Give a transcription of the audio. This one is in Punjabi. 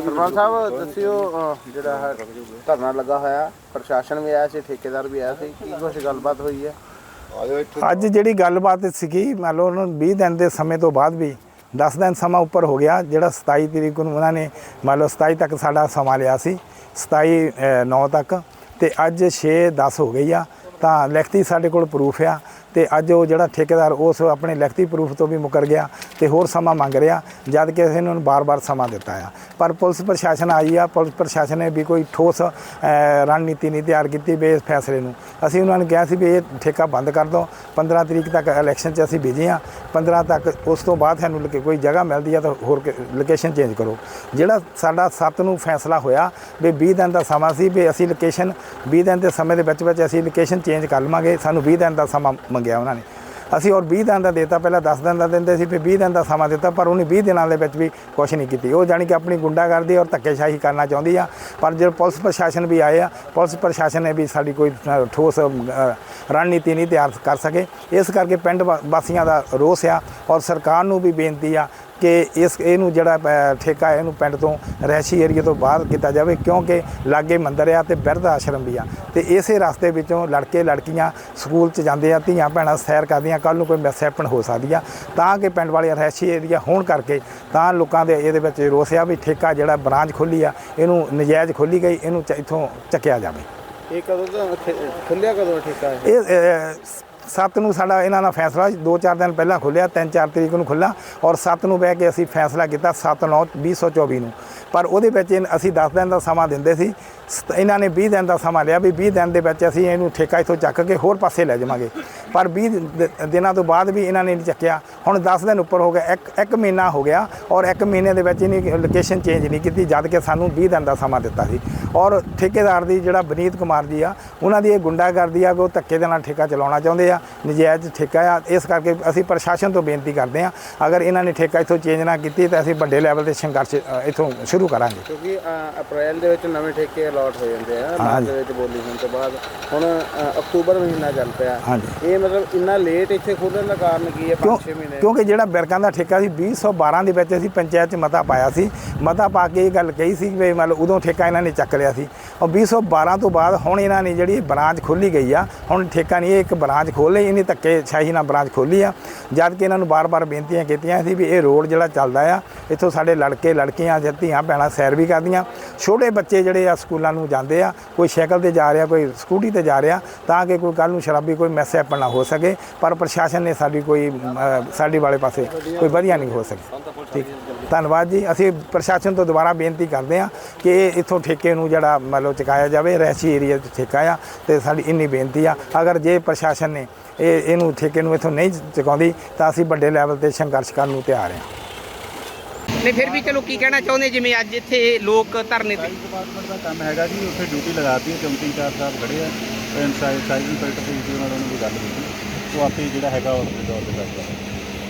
ਸਰਪੰਚ ਸਾਹਿਬ ਦੱਸਿਓ ਜਿਹੜਾ ਹੈ ਧਰਨਾ ਲੱਗਾ ਹੋਇਆ ਪ੍ਰਸ਼ਾਸਨ ਵੀ ਆਇਆ ਸੀ ਠੇਕੇਦਾਰ ਵੀ ਆਇਆ ਸੀ ਕੀ ਕੁਛ ਗੱਲਬਾਤ ਹੋਈ ਹੈ? ਅੱਜ ਜਿਹੜੀ ਗੱਲਬਾਤ ਸੀਗੀ ਮੰਨ ਲਓ ਉਹਨਾਂ ਨੂੰ 20 ਦਿਨ ਦੇ ਸਮੇਂ ਤੋਂ ਬਾਅਦ ਵੀ 10 ਦਿਨ ਸਮਾਂ ਉੱਪਰ ਹੋ ਗਿਆ ਜਿਹੜਾ 27 ਤਰੀਕ ਨੂੰ ਉਹਨਾਂ ਨੇ ਮੰਨ ਲਓ 27 ਤੱਕ ਸਾਡਾ ਸਮਾਂ ਲਿਆ ਸੀ 27 ਅ, 9 ਤੱਕ ਤੇ ਅੱਜ 6 10 ਹੋ ਗਈ ਆ ਤਾਂ ਲਿਖਤੀ ਸਾਡੇ ਕੋਲ ਪ੍ਰੂਫ ਆ ਤੇ ਅੱਜ ਉਹ ਜਿਹੜਾ ਠੇਕੇਦਾਰ ਉਸ ਆਪਣੇ ਲਿਖਤੀ ਪ੍ਰੂਫ ਤੋਂ ਵੀ ਮੁਕਰ ਗਿਆ ਤੇ ਹੋਰ ਸਮਾਂ ਮੰਗ ਰਿਹਾ, ਜਦ ਕਿ ਅਸੀਂ ਇਹਨਾਂ ਨੂੰ ਬਾਰ-ਬਾਰ ਸਮਾਂ ਦਿੱਤਾ ਆ। ਪਰ ਪੁਲਿਸ ਪ੍ਰਸ਼ਾਸਨ ਆਈ ਆ, ਪੁਲਿਸ ਪ੍ਰਸ਼ਾਸਨ ਨੇ ਵੀ ਕੋਈ ਠੋਸ ਰਣਨੀਤੀ ਨਹੀਂ ਤਿਆਰ ਕੀਤੀ ਵੀ ਇਸ ਫੈਸਲੇ ਨੂੰ। ਅਸੀਂ ਉਹਨਾਂ ਨੂੰ ਕਿਹਾ ਸੀ ਵੀ ਇਹ ਠੇਕਾ ਬੰਦ ਕਰ ਦਿਓ। 15 ਤਰੀਕ ਤੱਕ ਇਲੈਕਸ਼ਨ 'ਚ ਅਸੀਂ ਬਿਜ਼ੀ ਆ। 15 ਤੱਕ ਉਸ ਤੋਂ ਬਾਅਦ ਸਾਨੂੰ ਲਕੇ- ਕੋਈ ਜਗ੍ਹਾ ਮਿਲਦੀ ਆ ਤਾਂ ਹੋਰ ਲੋਕੇਸ਼ਨ ਚੇਂਜ ਕਰੋ। ਜਿਹੜਾ ਸਾਡਾ 7 ਨੂੰ ਫੈਸਲਾ ਹੋਇਆ ਵੀ 20 ਦਿਨ ਦਾ ਸਮਾਂ ਸੀ ਵੀ ਅਸੀਂ ਲੋਕੇਸ਼ਨ 20 ਦਿਨ ਦੇ ਸਮੇਂ ਦੇ ਵਿੱਚ ਵਿੱਚ ਅਸੀਂ ਲੋਕੇਸ਼ਨ ਚੇਂਜ ਕਰ ਲਵਾਂਗੇ। ਸਾਨੂੰ 20 ਦਿਨ ਦਾ ਸਮਾਂ ਮੰਗਿਆ ਉਹਨਾਂ ਨੇ। ਅਸੀਂ ਔਰ 20 ਦਿਨ ਦਾ ਦੇਤਾ, ਪਹਿਲਾਂ 10 ਦਿਨ ਦਾ ਦਿੰਦੇ ਸੀ, ਫਿਰ 20 ਦਿਨ ਦਾ ਸਮਾਂ ਦਿੱਤਾ, ਪਰ ਉਹਨੇ 20 ਦਿਨਾਂ ਦੇ ਵਿੱਚ ਵੀ ਕੁਝ ਨਹੀਂ ਕੀਤੀ। ਉਹ ਜਾਣੀ ਕਿ ਆਪਣੀ ਗੁੰਡਾਗਰਦੀ ਔਰ ਧੱਕੇਸ਼ਾਹੀ ਕਰਨਾ ਚਾਹੁੰਦੀ ਆ, ਪਰ ਜੇ ਪੁਲਿਸ ਪ੍ਰਸ਼ਾਸਨ ਵੀ ਆਏ ਆ, ਪੁਲਿਸ ਪ੍ਰਸ਼ਾਸਨ ਨੇ ਵੀ ਸਾਡੀ ਕੋਈ ਠੋਸ ਰਣਨੀਤੀ ਨਹੀਂ ਤਿਆਰ ਕਰ ਸਕੇ। ਇਸ ਕਰਕੇ ਪਿੰਡ ਵਾ- ਵਾਸੀਆਂ ਦਾ ਰੋਸ ਆ ਔਰ ਸਰਕਾਰ ਨੂੰ ਵੀ ਬੇਨਤੀ ਆ ਕਿ ਇਸ ਇਹਨੂੰ ਜਿਹੜਾ ਠੇਕਾ ਇਹਨੂੰ ਪਿੰਡ ਤੋਂ ਰਹਿਸ਼ੀ ਏਰੀਆ ਤੋਂ ਬਾਹਰ ਕੀਤਾ ਜਾਵੇ ਕਿਉਂਕਿ ਲਾਗੇ ਮੰਦਿਰ ਆ ਤੇ ਬਿਰਧ ਆਸ਼ਰਮ ਵੀ ਆ। ਤੇ ਇਸੇ ਰਸਤੇ ਵਿੱਚੋਂ ਲੜਕੇ ਲੜਕੀਆਂ ਸਕੂਲ 'ਚ ਜਾਂਦੇ ਆ ਧੀਆਂ ਭੈਣਾਂ ਸੈਰ ਕਰਦੀਆਂ ਕੱਲ ਨੂੰ ਕੋਈ ਮਿਸਹੈਪਨ ਹੋ ਸਕਦੀ ਆ। ਤਾਂ ਕਿ ਪਿੰਡ ਵਾਲੇ ਰਹਿਸ਼ੀ ਏਰੀਆ ਹੋਣ ਕਰਕੇ ਤਾਂ ਲੋਕਾਂ ਦੇ ਇਹਦੇ ਵਿੱਚ ਰੋਸ ਆ ਵੀ ਠੇਕਾ ਜਿਹੜਾ ਬ੍ਰਾਂਚ ਖੋਲੀ ਆ ਇਹਨੂੰ ਨਜਾਇਜ਼ ਖੋਲੀ ਗਈ ਇਹਨੂੰ ਇੱਥੋਂ ਚੱਕਿਆ ਜਾਵੇ। ਇਹ ਕਦੋਂ ਦਾ ਖੁੱਲਿਆ ਕਦੋਂ ਠੇਕਾ ਇਹ? 7 ਨੂੰ ਸਾਡਾ ਇਹਨਾਂ ਦਾ ਫੈਸਲਾ 2-4 ਦਿਨ ਪਹਿਲਾਂ ਖੁੱਲਿਆ 3-4 ਤਰੀਕ ਨੂੰ ਖੁੱਲਾ ਔਰ 7 ਨੂੰ ਬਹਿ ਕੇ ਅਸੀਂ ਫੈਸਲਾ ਕੀਤਾ 7/9/2024 ਨੂੰ ਪਰ ਉਹਦੇ ਵਿੱਚ ਇਹਨ- ਅਸੀਂ 10 ਦਿਨ ਦਾ ਸਮਾਂ ਦਿੰਦੇ ਸੀ ਇਹਨਾਂ ਨੇ 20 ਦਿਨ ਦਾ ਸਮਾਂ ਲਿਆ ਵੀ 20 ਦਿਨ ਦੇ ਵਿੱਚ ਅਸੀਂ ਇਹਨੂੰ ਠੇਕਾ ਇਥੋਂ ਚੱਕ ਕੇ ਹੋਰ ਪਾਸੇ ਲੈ ਜਾਵਾਂਗੇ। ਪਰ 20 ਦਿਨਾਂ ਤੋਂ ਬਾਅਦ ਵੀ ਇਹਨਾਂ ਨੇ ਨਹੀਂ ਚੱਕਿਆ। ਹੁਣ 10 ਦਿਨ ਉੱਪਰ ਹੋ ਗਿਆ ਇੱਕ ਇੱਕ ਮਹੀਨਾ ਹੋ ਗਿਆ ਔਰ ਇੱਕ ਮਹੀਨੇ ਦੇ ਵਿੱਚ ਇਹਨੇ ਲੋਕੇਸ਼ਨ ਚੇਂਜ ਨਹੀਂ ਕੀਤੀ ਜਦ ਕਿ ਸਾਨੂੰ 20 ਦਿਨ ਦਾ ਸਮਾਂ ਦਿੱਤਾ ਸੀ। ਔਰ ਠੇਕੇਦਾਰ ਦੀ ਜਿਹੜਾ ਬਨੀਤ ਕੁਮਾਰ ਜੀ ਆ ਉਹਨਾਂ ਦੀ ਇਹ ਗੁੰਡਾਗਰਦੀ ਆ ਕਿ ਉਹ ਧੱਕੇ ਦੇ ਨਾਲ ਠੇਕਾ ਚਲਾਉਣਾ ਚਾਹੁੰਦੇ ਆ ਨਜਾਇਜ਼ ਠੇਕਾ ਆ। ਇਸ ਕਰਕੇ ਅਸੀਂ ਪ੍ਰਸ਼ਾਸਨ ਤੋਂ ਬੇਨਤੀ ਕਰਦੇ ਆ ਅਗਰ ਇਹਨਾਂ ਨੇ ਠੇਕਾ ਇਥੋਂ ਚੇਂਜ ਨਾ ਕੀਤੀ ਤਾਂ ਅਸੀਂ ਵੱਡੇ ਲੈਵਲ ਤੇ ਸੰਘਰਸ਼ ਅ, ਇੱਥੋਂ ਸ਼ੁਰੂ ਕਰਾਂਗੇ। ਕਿਉਂਕਿ ਅਪ੍ਰੈਲ ਦੇ ਵਿੱਚ ਨਵੇਂ ਠੇਕੇ ਅਲਾਟ ਹੋ ਜਾਂਦੇ ਆ ਮਾਰਚ ਹਾਂਜੀ। ਦੇ ਵਿੱਚ ਬੋਲੀ ਹੋਣ ਤੋਂ ਬਾਅਦ। ਹੁਣ ਅ, ਅਕਤੂਬਰ ਮਹੀਨਾ ਚੱਲ ਪਿਆ। ਇਹ ਮਤਲਬ ਇੰਨਾ ਲੇਟ ਇੱਥੇ ਖੋਲਣ ਦਾ ਕਾਰਨ ਕੀ ਹੈ ਕਿਉਂ 5-6 ਮਹੀਨੇ? ਕਿਉਂਕਿ ਜਿਹੜਾ ਬਿਰਕਾਂ ਦਾ ਠੇਕਾ ਸੀ 2012 ਦੇ ਵਿੱਚ ਅਸੀਂ ਪੰਚਾਇਤ 'ਚ ਮਤਾ ਪਾਇਆ ਸੀ। ਮਤਾ ਪਾ ਕੇ ਇਹ ਗੱਲ ਕਹੀ ਸੀ ਵੀ ਮਤਲਬ ਉਦੋਂ ਠੇਕਾ ਇਹਨਾਂ ਨੇ ਚੱਕ ਲਿਆ ਸੀ। ਔਰ 2012 ਤੋਂ ਬਾਅਦ ਹੁਣ ਇਹਨਾਂ ਨੇ ਜਿਹੜੀ ਬ੍ਰਾਂਚ ਖੋਲੀ ਗਈ ਆ ਹੁਣ ਠੇਕਾ ਨਹੀਂ ਇਹ ਇੱਕ ਬ੍ਰਾਂਚ ਖੋਲ ਲਈ ਇਹਨੇ ਧੱਕੇ ਸ਼ਾਹੀ ਨਾਲ ਬ੍ਰਾਂਚ ਖੋਲੀ ਆ। ਜਦ ਕਿ ਇਹਨਾਂ ਨੂੰ ਬਾਰ-ਬਾਰ ਬੇਨਤੀਆਂ ਕੀਤੀਆਂ ਸੀ ਵੀ ਇਹ ਰੋਡ ਜਿਹੜਾ ਚੱਲਦਾ ਆ ਇੱਥੋਂ ਸਾਡੇ ਲੜਕੇ ਲੜਕੀਆਂ ਜਾਂ ਧੀਆਂ ਭੈਣਾਂ ਸੈਰ ਵੀ ਕਰਦੀਆਂ। ਛੋਟੇ ਬੱਚੇ ਜਿਹੜੇ ਆ ਸਕੂਲਾਂ ਨੂੰ ਜਾਂਦੇ ਆ, ਕੋਈ ਸਾਈਕਲ ਤੇ ਜਾ ਰਿਹਾ, ਕੋਈ ਸਕੂਟੀ ਤੇ ਜਾ ਰਿਹਾ, ਤਾਂ ਕਿ ਕੋਈ ਕੱਲ ਨੂੰ ਸ਼ਰਾਬੀ ਕੋਈ ਮੈਸ ਮੈਸੇਜ ਨਾ ਹੋ ਸਕੇ, ਪਰ ਪ੍ਰਸ਼ਾਸਨ ਨੇ ਸਾਡੀ ਕੋਈ ਸਾਡੀ ਵਾਲੇ ਪਾਸੇ ਕੋਈ ਵਧੀਆ ਨਹੀਂ ਹੋ ਸਕੇ। ਠੀਕ। ਧੰਨਵਾਦ ਜੀ। ਅਸੀਂ ਪ੍ਰਸ਼ਾਸਨ ਤੋਂ ਦੁਬਾਰਾ ਬੇਨਤੀ ਕਰਦੇ ਹਾਂ ਕਿ ਇਹ ਇੱਥੋਂ ਠੇਕੇ ਨੂੰ ਜਿਹੜਾ ਮਤਲਬ ਚੁਕਾਇਆ ਜਾਵੇ ਰਹਿਸ਼ੀ ਏਰੀਆ 'ਚ ਠੇਕਾ ਆ, ਤੇ ਸਾਡੀ ਇੰਨੀ ਬੇਨਤੀ ਆ। ਅਗਰ ਜੇ ਪ੍ਰਸ਼ਾਸਨ ਨੇ ਇਹ, ਇਹਨੂੰ ਠੇਕੇ ਨੂੰ ਇੱਥੋਂ ਨਹੀਂ ਚੁਕਾਉਂਦੀ, ਤਾਂ ਅਸੀਂ ਵੱਡੇ ਲੈਵਲ ਤੇ ਸੰਘਰਸ਼ ਕਰਨ ਨੂੰ ਤਿਆਰ ਹਾਂ। ਨਹੀਂ, ਫਿਰ ਵੀ ਚਲੋ ਕੀ ਕਹਿਣਾ ਚਾਹੁੰਦੇ, ਜਿਵੇਂ ਅੱਜ ਇੱਥੇ ਲੋਕ ਧਰਨੇ ਤੇ ਡਿਪਾਰਟਮੈਂਟ ਦਾ ਕੰਮ ਹੈਗਾ ਜੀ, ਉੱਥੇ ਡਿਊਟੀ ਲਗਾਤੀ ਹੈ ਚੌਂਕੀ ਚਾਰ ਸਾਹਿਬ ਖੜੇ ਆ ਇਨਸਾਈਡ ਸਾਈਜ਼ ਇੰਸਪੈਕਟਰ ਤੇ ਉਹਨਾਂ ਨੂੰ ਵੀ ਗੱਲ ਕੀਤੀ ਉਹ ਆਪੇ ਜਿਹੜਾ ਹੈਗਾ ਉਹ ਤੌਰ ਤੇ ਕਰਦਾ